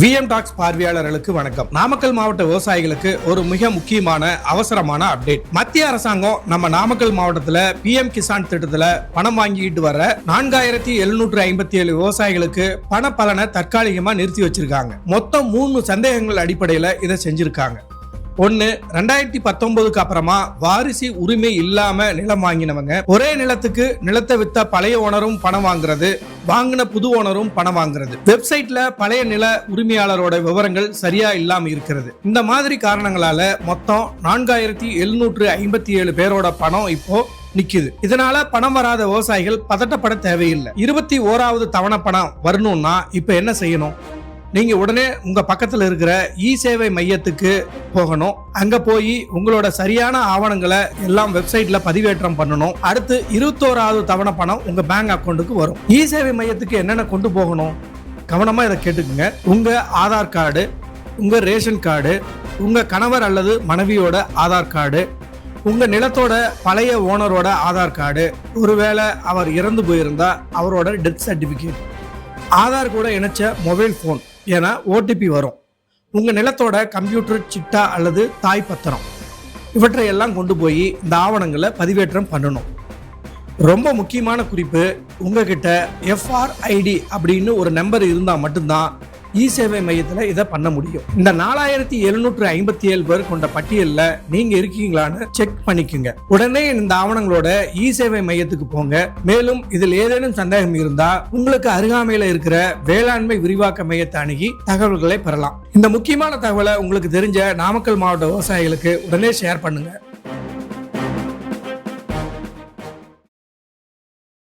VM tax பார்வையாளர்களுக்கு வணக்கம். நாமக்கல் மாவட்ட விவசாயிகளுக்கு ஒரு மிக முக்கியமான அவசரமான அப்டேட் மத்திய அரசாங்கம் நம்ம நாமக்கல் மாவட்டத்துல பிஎம் கிசான் திட்டத்துல பணம் வாங்கிட்டு வர நான்காயிரத்தி எழுநூற்று ஐம்பத்தி ஏழு விவசாயிகளுக்கு பண பலனை தற்காலிகமா நிறுத்தி வச்சிருக்காங்க. மொத்தம் மூணு சந்தேகங்கள் அடிப்படையில இதை செஞ்சிருக்காங்க. ஒன்னு ரெண்டாயிரத்தி பத்தொன்பதுக்கு அப்புறமா வாரிசு உரிமை இல்லாம நிலம் வாங்கினவங்க. ஒரே நிலத்துக்கு நிலத்தை வித்த பழைய ஓனரும் பணம் வாங்குறது வாங்கின புது ஓனரும் பணம் வாங்குறது. வெப்சைட்ல பழைய நில உரிமையாளரோட விவரங்கள் சரியா இல்லாம இருக்கிறது. இந்த மாதிரி காரணங்களால மொத்தம் நான்காயிரத்தி எழுநூற்று ஐம்பத்தி ஏழு பேரோட பணம் இப்போ நிக்குது. இதனால பணம் வராத விவசாயிகள் பதட்டப்பட தேவையில்லை. இருபத்தி ஓராவது தவணை பணம் வரணும்னா இப்ப என்ன செய்யணும்? நீங்கள் உடனே உங்கள் பக்கத்தில் இருக்கிற இ சேவை மையத்துக்கு போகணும். அங்கே போய் உங்களோட சரியான ஆவணங்களை எல்லாம் வெப்சைட்ல பதிவேற்றம் பண்ணணும். அடுத்து இருபத்தோராவது தவணை பணம் உங்கள் பேங்க் அக்கௌண்ட்டுக்கு வரும். இ சேவை மையத்துக்கு என்னென்ன கொண்டு போகணும்? கவனமாக இதை கேட்டுக்குங்க. உங்கள் ஆதார் கார்டு உங்கள் ரேஷன் கார்டு உங்கள் கணவர் அல்லது மனைவியோட ஆதார் கார்டு உங்கள் நிலத்தோட பழைய ஓனரோட ஆதார் கார்டு. ஒருவேளை அவர் இறந்து போயிருந்தா அவரோட டெத் சர்டிஃபிகேட். ஆதார் கூட இணைச்ச மொபைல் ஃபோன். ஏன்னா ஓடிபி வரும். உங்கள் நிலத்தோட கம்ப்யூட்டர் சிட்டா அல்லது தாய் பத்திரம் இவற்றை எல்லாம் கொண்டு போய் இந்த ஆவணங்களை பதிவேற்றம் பண்ணணும். ரொம்ப முக்கியமான குறிப்பு உங்ககிட்ட எஃப்ஆர்ஐடி அப்படின்னு ஒரு நம்பர் இருந்தால் மட்டும்தான் இ சேவை மையத்தில் இதை பண்ண முடியும். இந்த நாலாயிரத்தி எழுநூற்று ஐம்பத்தி ஏழு பேர் கொண்ட பட்டியலில் நீங்கள் இருக்கீங்களான்னு செக் பண்ணிக்கோங்க. உடனே இந்த ஆவணங்களோட இ சேவை மையத்துக்கு போங்க. மேலும் இதில் ஏதேனும் சந்தேகம் இருந்தால் உங்களுக்கு அருகாமையில் இருக்கிற வேளாண்மை விரிவாக்க மையத்தை அணுகி தகவல்களை பெறலாம். இந்த முக்கியமான தகவலை உங்களுக்கு தெரிஞ்ச நாமக்கல் மாவட்ட விவசாயிகளுக்கு உடனே ஷேர் பண்ணுங்கள்